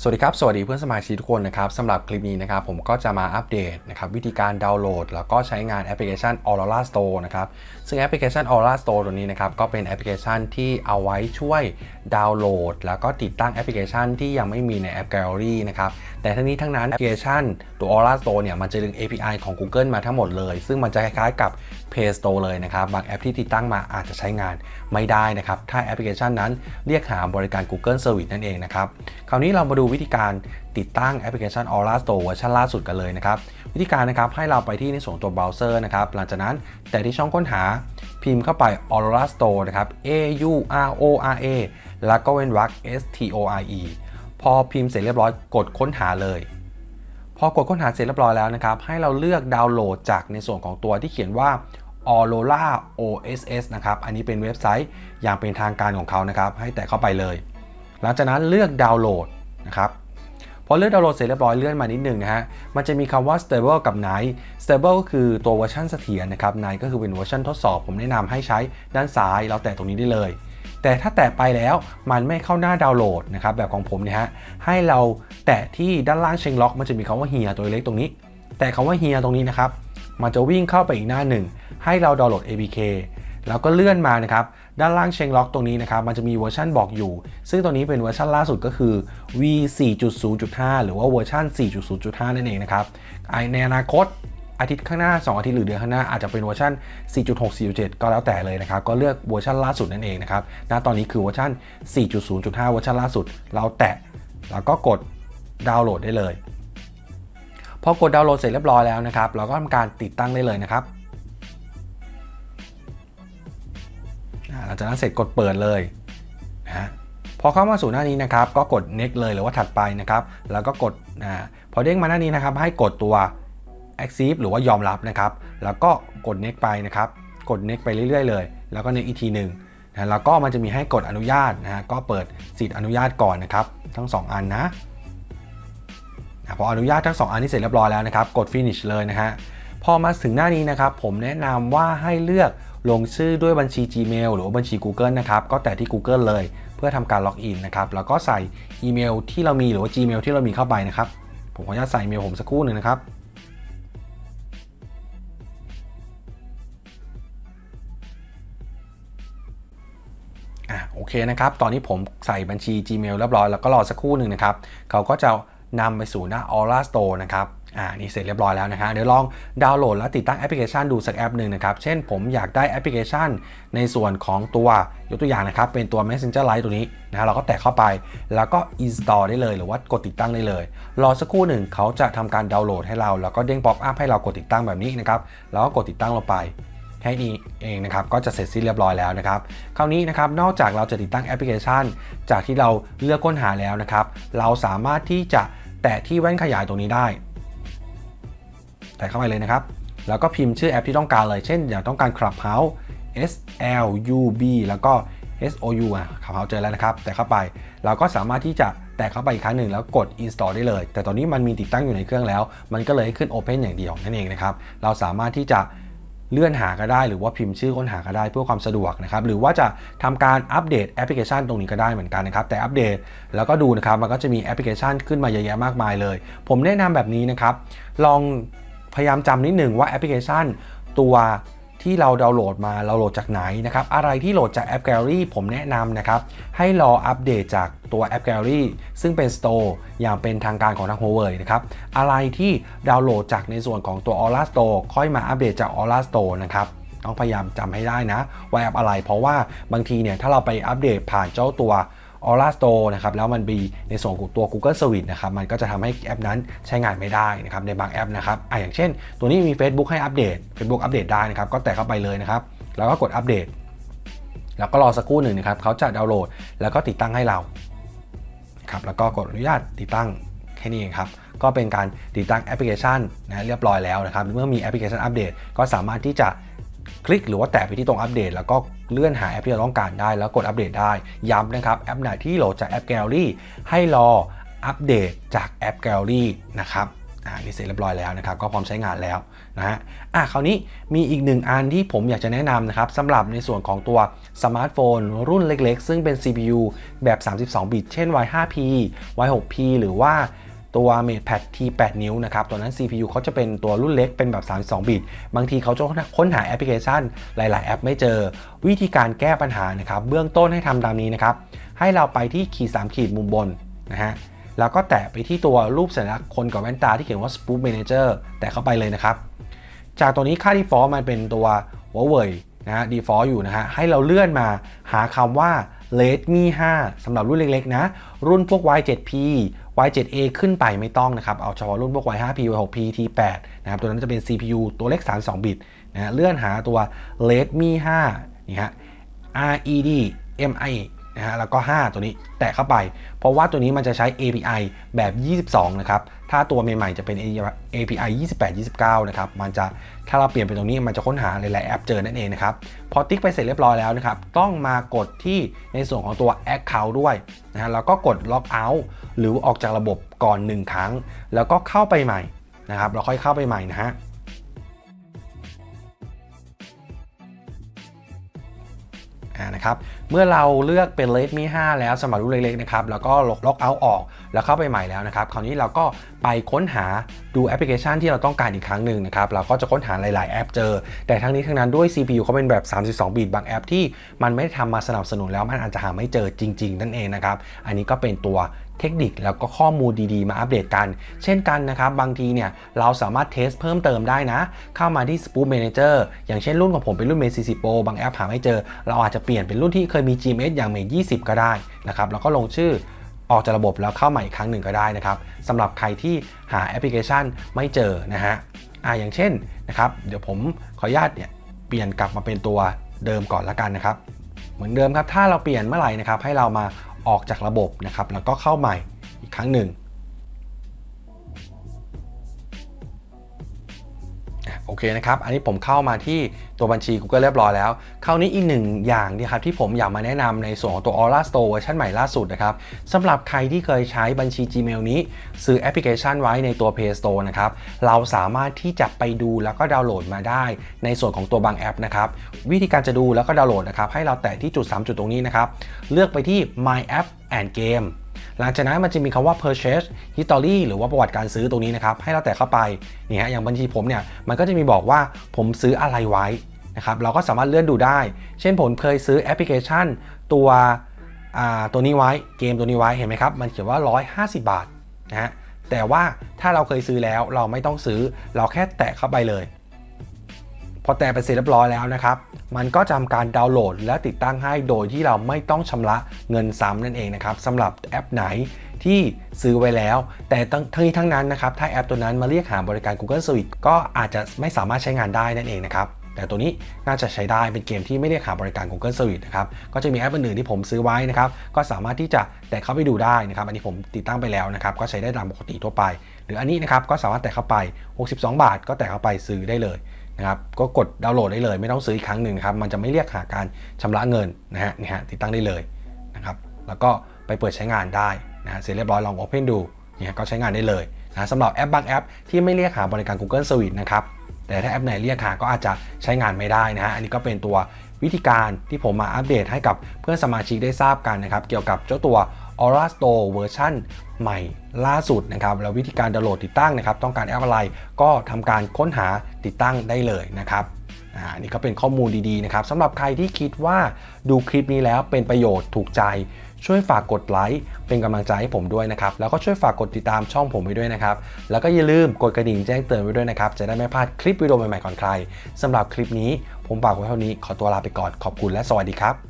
สวัสดีครับ สวัสดีเพื่อนสมาชิกทุกคนนะครับสำหรับคลิปนี้นะครับผมก็จะมาอัปเดตนะครับวิธีการดาวน์โหลด แล้วก็ใช้งานแอปพลิเคชัน Aurora Store นะครับซึ่งแอปพลิเคชัน Aurora Store ตัวนี้นะครับก็เป็นแอปพลิเคชันที่เอาไว้ช่วยดาวน์โหลด แล้วก็ติดตั้งแอปพลิเคชันที่ยังไม่มีในแอป Gallery นะครับแต่ทั้งนี้ทั้งนั้นแอปพลิเคชันตัว Aurora Store เนี่ยมันจะดึง API ของ Google มาทั้งหมดเลย ซึ่งมันจะคล้ายๆกับ Play Store เลยนะครับบางแอปที่ติดตั้งมาอาจจะใช้งานไม่ได้นะครับถ้าแอปพลิเคชันนั้นเรียกหาบริการ Google Service นั่นเองนะครับคราวนี้เรามาดูวิธีการติดตั้งแอปพลิเคชัน Aura Store เวอร์ชันล่าสุดกันเลยนะครับ วิธีการนะครับให้เราไปที่ในส่วนตัวเบราว์เซอร์นะครับ หลังจากนั้นแต่ที่ช่องค้นหาพิมพ์เข้าไป Aura Store นะครับ A U R O R A แล้วก็เว้นวรรค S T O R E พอพิมพ์เสร็จเรียบร้อยกดค้นหาเลย พอกดค้นหาเสร็จเรียบร้อยแล้วนะครับ ให้เราเลือกดาวน์โหลดจากในส่วนของตัวที่เขียนว่า Aurora OSS นะครับ อันนี้เป็นเว็บไซต์อย่างเป็นทางการของเขานะครับ ให้แตะเข้าไปเลย หลังจากนั้นเลือกดาวน์โหลด นะครับพอเลื่อกดาวน์โหลดเสร็จเรียบร้อยเลื่อนมานิดนึงนะฮะ มันจะมีคำว่า stable กับ night stable ก็คือตัวเวอร์ชันเสถียรนะครับ night ก็คือเป็นเวอร์ชันทดสอบ ผมแนะนำให้ใช้ด้านซ้าย เราแตะตรงนี้ได้เลย แต่ถ้าแตะไปแล้วมันไม่เข้าหน้าดาวน์โหลดนะครับ แบบของผมเนี่ยฮะ ให้เราแตะที่ด้านล่างเชงล็อก มันจะมีคำว่าเฮียตัวเล็กตรงนี้ แต่คำว่าเฮียตรงนี้นะครับ มันจะวิ่งเข้าไปอีกหน้าหนึ่ง ให้เราดาวน์โหลด APK แล้วก็เลื่อนมานะครับด้านล่างเชงล็อกตรงนี้นะครับมันจะมีเวอร์ชันบอกอยู่ ซึ่งตัวนี้เป็นเวอร์ชันล่าสุดก็คือ v 4.0.5 หรือว่าเวอร์ชัน4.0.5 นั่นเองนะครับในอนาคตอาทิตย์ข้างหน้า 2 อาทิตย์หรือเดือนข้างหน้าอาจจะเป็นเวอร์ชัน4.6 4.7 ก็แล้วแต่เลยนะครับ ก็เลือกเวอร์ชันล่าสุดนั่นเองนะครับณตอนนี้คือเวอร์ชัน4.0.5 เวอร์ชันล่าสุด เราแตะแล้วก็กดดาวน์โหลดได้เลย พอกดดาวน์โหลดเสร็จเรียบร้อยแล้วนะครับ เราก็ทำการติดตั้งได้เลยนะครับ หลังจากนั้นเสร็จกดเปิดเลยนะฮะพอเข้ามาสู่หน้านี้นะครับ ก็กด next เลยหรือว่าถัดไปนะครับ แล้วก็กดนะพอเด้งมาหน้านี้นะครับ ให้กดตัว accept หรือว่ายอมรับนะครับ แล้วก็กด next ไปนะครับ กด next ไปเรื่อยๆเลย แล้วก็ next อีกทีหนึ่งนะแล้วก็มันจะมีให้กดอนุญาตนะฮะก็เปิดสิทธิอนุญาตก่อนนะครับ ทั้ง 2 อันนะนะพออนุญาตทั้ง 2 อันนี้เสร็จเรียบร้อยแล้วนะครับ กด finish เลยนะฮะพอมาถึงหน้านี้นะครับ ผมแนะนำว่าให้เลือก ลงชื่อด้วยบัญชี Gmail หรือว่าบัญชี Google นะครับ ก็แต่ที่ Google เลยเพื่อทำการล็อกอินนะครับ แล้วก็ใส่อีเมลที่เรามีหรือว่า Gmail ที่เรามีเข้าไปนะครับ ผมขออนุญาตใส่อีเมลผมสักครู่หนึ่งนะครับอะโอเคนะครับ ตอนนี้ผมใส่บัญชี Gmail เรียบร้อยแล้วก็รอสักครู่หนึ่งนะครับ เขาก็จะนำไปสู่หน้า Aura Store นะครับ อ่านี่เสร็จเรียบร้อยแล้วนะฮะเดี๋ยวลองดาวน์โหลดแล้วติดตั้งแอปพลิเคชันดูสักแอปหนึ่งนะครับ เช่นผมอยากได้แอปพลิเคชัน ในส่วนของตัวยกตัวอย่างนะครับ เป็นตัว Messenger Lite ตัวนี้นะเราก็แตะเข้าไปแล้วก็ install ได้เลยหรือว่ากดติดตั้งได้เลย รอสักครู่หนึ่งเขาจะทำการดาวน์โหลดให้เราแล้วก็เด้งป๊อปอัพให้เรากดติดตั้งแบบนี้นะครับแล้วก็กดติดตั้งลงไปแค่นี้เองนะครับก็จะเสร็จสิ้นเรียบร้อยแล้วนะครับคราวนี้นะครับนอกจากเราจะติดตั้งแอปพลิเคชัน จากที่เราเลือกค้นหาแล้วนะครับเราสามารถที่จะแตะที่แว่นขยายตรงนี้ได้ แตะเข้าไปเลยนะครับ แล้วก็พิมพ์ชื่อแอปที่ต้องการเลย เช่น อยางต้องการ Clubhouse S L U B แล้วก็ S O U อะ Clubhouse เจอแล้วนะครับ แตะเข้าไป เราก็สามารถที่จะแตะเข้าไปอีกครั้งหนึ่งแล้วกด install ได้เลย แต่ตอนนี้มันมีติดตั้งอยู่ในเครื่องแล้ว มันก็เลยขึ้น open อย่างเดียวนั่นเองนะครับ เราสามารถที่จะเลื่อนหาก็ได้หรือว่าพิมพ์ชื่อค้นหาก็ได้เพื่อความสะดวกนะครับหรือว่าจะทำการอัปเดตแอปพลิเคชันตรงนี้ก็ได้เหมือนกันนะครับแต่อัปเดตแล้วก็ดูนะครับมันก็จะมีแอปพลิเคชันขึ้นมาเยอะแยะมากมายเลย ผมแนะนำแบบนี้นะครับลอง พยายามจำนิดหนึ่งว่าแอปพลิเคชัน ตัวที่เราดาวน์โหลดมาเราโหลดจากไหนนะครับ อะไรที่โหลดจากแอป Gallery ผมแนะนำนะครับ ให้รออัปเดตจากตัวแอป Gallery ซึ่งเป็น Store อย่างเป็นทางการของทาง Huawei นะครับ อะไรที่ดาวน์โหลดจากในส่วนของตัว Aura Store ค่อยมาอัปเดตจาก Aura Store นะครับต้องพยายามจำให้ได้นะว่าแอปอะไร เพราะว่าบางทีเนี่ยถ้าเราไปอัปเดตผ่านเจ้าตัว Aura Store นะครับแล้วมันมีในส่วนของตัว Google Service นะครับมันก็จะทำให้แอปนั้นใช้งานไม่ได้นะครับในบางแอปนะครับอะอย่างเช่น ตัวนี้มี Facebook ให้อัปเดต Facebook อัปเดตได้นะครับก็แตะเข้าไปเลยนะครับแล้วก็กดอัปเดต แล้วก็รอสักครู่หนึ่งนะครับเขาจะดาวน์โหลด แล้วก็ติดตั้งให้เราครับแล้วก็กดอนุญาตติดตั้งแค่นี้เองครับก็เป็นการติดตั้งแอปพลิเคชันนะเรียบร้อยแล้วนะครับเมื่อมีแอปพลิเคชันอัปเดตก็สามารถที่จะ คลิกหรือว่าแตะไปที่ตรงอัปเดต แล้วก็เลื่อนหาแอปที่เราต้องการได้ แล้วกดอัปเดตได้ ย้ำนะครับ แอปไหนที่โหลดจากแอป Gallery ให้รออัปเดตจากแอป Gallery นะครับอ่านี่เสร็จเรียบร้อยแล้วนะครับ ก็พร้อมใช้งานแล้วนะฮะอะคราวนี้มีอีกหนึ่งอันที่ผมอยากจะแนะนำนะครับสำหรับในส่วนของตัวสมาร์ทโฟน รุ่นเล็กๆ ซึ่งเป็น CPU แบบ 32 บิต เช่น Y5P Y6P หรือว่า ตัว MatePad T8 นิ้วนะครับ ตัวนั้น CPU เขาจะเป็นตัวรุ่นเล็กเป็นแบบ 32 บิต บางทีเขาจะค้นหาแอปพลิเคชันหลาย ๆ แอปไม่เจอ วิธีการแก้ปัญหานะครับ เบื้องต้นให้ทำตามนี้นะครับ ให้เราไปที่ขีด 3 ขีดมุมบนนะฮะ แล้วก็แตะไปที่ตัวรูปสัญลักษณ์คนกับแว่นตาที่เขียนว่า Spoof Manager แตะเข้าไปเลยนะครับ จากตัวนี้ค่า default มันเป็นตัว Huawei นะฮะ default อยู่นะฮะ ให้เราเลื่อนมาหาคำว่า Redmi 5สำหรับรุ่นเล็ก ๆ นะ รุ่นพวก Y7P Y7A ขึ้นไปไม่ต้องนะครับ เอาเฉพาะรุ่นพวก Y5P Y6P T8 นะครับตัวนั้นจะเป็น CPU ตัวเล็ก 32 บิตนะเลื่อนหาตัว Redmi 5นี่ฮะ RED MI นะฮะแล้วก็ 5 ตัวนี้แตะเข้าไป เพราะว่าตัวนี้มันจะใช้ API แบบ 22 นะครับ ถ้าตัวใหม่ๆจะเป็น API 28 29 นะครับ มันจะถ้าเราเปลี่ยนเป็นตรงนี้มันจะค้นหาหลายๆแอปเจอนั่นเองนะครับ พอติ๊กไปเสร็จเรียบร้อยแล้วนะครับ ต้องมากดที่ในส่วนของตัว Account ด้วยนะฮะแล้วก็กด Log Out หรือออกจากระบบก่อน 1 ครั้ง แล้วก็เข้าไปใหม่นะครับเราค่อยเข้าไปใหม่นะฮะ นะครับเมื่อเราเลือกเป็น Redmi 5 แล้วสำหรับรุ่นเล็กๆนะครับแล้วก็ล็อกเอาท์ออกแล้วเข้าไปใหม่แล้วนะครับคราวนี้เราก็ไปค้นหาดูแอปพลิเคชันที่เราต้องการอีกครั้งหนึ่งนะครับเราก็จะค้นหาหลาย ๆ แอปเจอ แต่ทั้งนี้ทั้งนั้นด้วย CPU เขาเป็นแบบ 32 บิตบางแอปที่มันไม่ได้ทำมาสนับสนุนแล้วมันอาจจะหาไม่เจอจริง ๆ นั่นเองนะครับอันนี้ก็เป็นตัว เทคนิคแล้วก็ข้อมูลดีๆ มาอัปเดตกัน เช่นกันนะครับ บางทีเนี่ยเราสามารถเทสเพิ่มเติมได้นะ เข้ามาที่ Spoof Manager อย่างเช่นรุ่นของผมเป็นรุ่น Mate 40 Pro บางแอปหาไม่เจอ เราอาจจะเปลี่ยนเป็นรุ่นที่เคยมี GMS อย่าง Mate 20 ก็ได้นะครับแล้วก็ลงชื่อออกจากระบบแล้วเข้าใหม่อีกครั้งหนึ่งก็ได้นะครับสำหรับใครที่หาแอปพลิเคชันไม่เจอนะฮะอ่าอย่างเช่นนะครับเดี๋ยวผมขออนุญาตเนี่ยเปลี่ยนกลับมาเป็นตัวเดิมก่อนละกันนะครับ เหมือนเดิมครับถ้าเราเปลี่ยนเมื่อไหร่นะครับให้เรามา ออกจากระบบนะครับแล้วก็เข้าใหม่อีกครั้งหนึ่ง เคนะครับ อันนี้ผมเข้ามาที่ตัวบัญชี Google เรียบร้อยแล้ว คราวนี้อีกหนึ่งอย่างนี่ครับที่ผมอยากมาแนะนำในส่วนของตัว Aura Store เวอร์ชันใหม่ล่าสุดนะครับสำหรับใครที่เคยใช้บัญชี Gmail นี้ ซื้อแอปพลิเคชันไว้ในตัว Play Store นะครับ เราสามารถที่จะไปดูแล้วก็ดาวน์โหลดมาได้ ในส่วนของตัวบางแอปนะครับวิธีการจะดูแล้วก็ดาวน์โหลดนะครับให้เราแตะที่จุด 3 จุดตรงนี้นะครับเลือกไปที่ My App and Game หลังจากนั้นมันจะมีคำว่า purchase history หรือว่าประวัติการซื้อตรงนี้นะครับ ให้เราแตะเข้าไปนี่ฮะอย่างบัญชีผมเนี่ยมันก็จะมีบอกว่าผมซื้ออะไรไว้นะครับเราก็สามารถเลื่อนดูได้ เช่นผมเคยซื้อแอปพลิเคชัน ตัวตัวนี้ไว้เกมตัวนี้ไว้เห็นไหมครับ มันเขียนว่า 150 บาทนะฮะแต่ว่าถ้าเราเคยซื้อแล้วเราไม่ต้องซื้อเราแค่แตะเข้าไปเลย พอแตะไปเสร็จเรียบร้อยแล้วนะครับ มันก็จะทำการดาวน์โหลด และติดตั้งให้โดยที่เราไม่ต้องชำระเงินซ้ำนั่นเองนะครับสำหรับแอปไหนที่ซื้อไว้แล้ว แต่ทั้งนี้ทั้งนั้นนะครับ ถ้าแอปตัวนั้นมาเรียกหาบริการ Google Service ก็อาจจะไม่สามารถใช้งานได้นั่นเองนะครับแต่ตัวนี้น่าจะใช้ได้เป็นเกมที่ไม่เรียกหาบริการ Google Service นะครับ ก็จะมีแอปอื่นๆที่ผมซื้อไว้นะครับ ก็สามารถที่จะแต่เข้าไปดูได้นะครับ อันนี้ผมติดตั้งไปแล้วนะครับ ก็ใช้ได้ตามปกติทั่วไป หรืออันนี้นะครับ ก็สามารถแต่เข้าไป 62 บาท ก็แต่เข้าไปซื้อได้เลย นะครับก็กดดาวน์โหลดได้เลย ไม่ต้องซื้ออีกครั้งหนึ่งครับมันจะไม่เรียกหาการชำระเงินนะฮะนี่ฮะติดตั้งได้เลยนะครับแล้วก็ไปเปิดใช้งานได้นะฮะเสร็จเรียบร้อยลอง Open ดูเนี่ยก็ใช้งานได้เลยนะสำหรับแอปบางแอป ที่ไม่เรียกหาบริการ Google Service นะครับแต่ถ้าแอปไหนเรียกหาก็อาจจะใช้งานไม่ได้นะฮะอันนี้ก็เป็นตัววิธีการที่ผมมาอัปเดตให้กับเพื่อนสมาชิกได้ทราบกันนะครับ เกี่ยวกับเจ้าตัว Aura Store เวอร์ชันใหม่ล่าสุดนะครับแล้ววิธีการดาวน์โหลดติดตั้งนะครับ ต้องการแอปอะไรก็ทำการค้นหาติดตั้งได้เลยนะครับอันนี้ก็เป็นข้อมูลดีๆนะครับสำหรับใครที่คิดว่าดูคลิปนี้แล้วเป็นประโยชน์ถูกใจ ช่วยฝากกดไลค์เป็นกำลังใจให้ผมด้วยนะครับ แล้วก็ช่วยฝากกดติดตามช่องผมไว้ด้วยนะครับ แล้วก็อย่าลืมกดกระดิ่งแจ้งเตือนไว้ด้วยนะครับ จะได้ไม่พลาดคลิปวิดีโอใหม่ๆก่อนใครสำหรับคลิปนี้ผมฝากไว้เท่านี้ขอตัวลาไปก่อนขอบคุณและสวัสดีครับ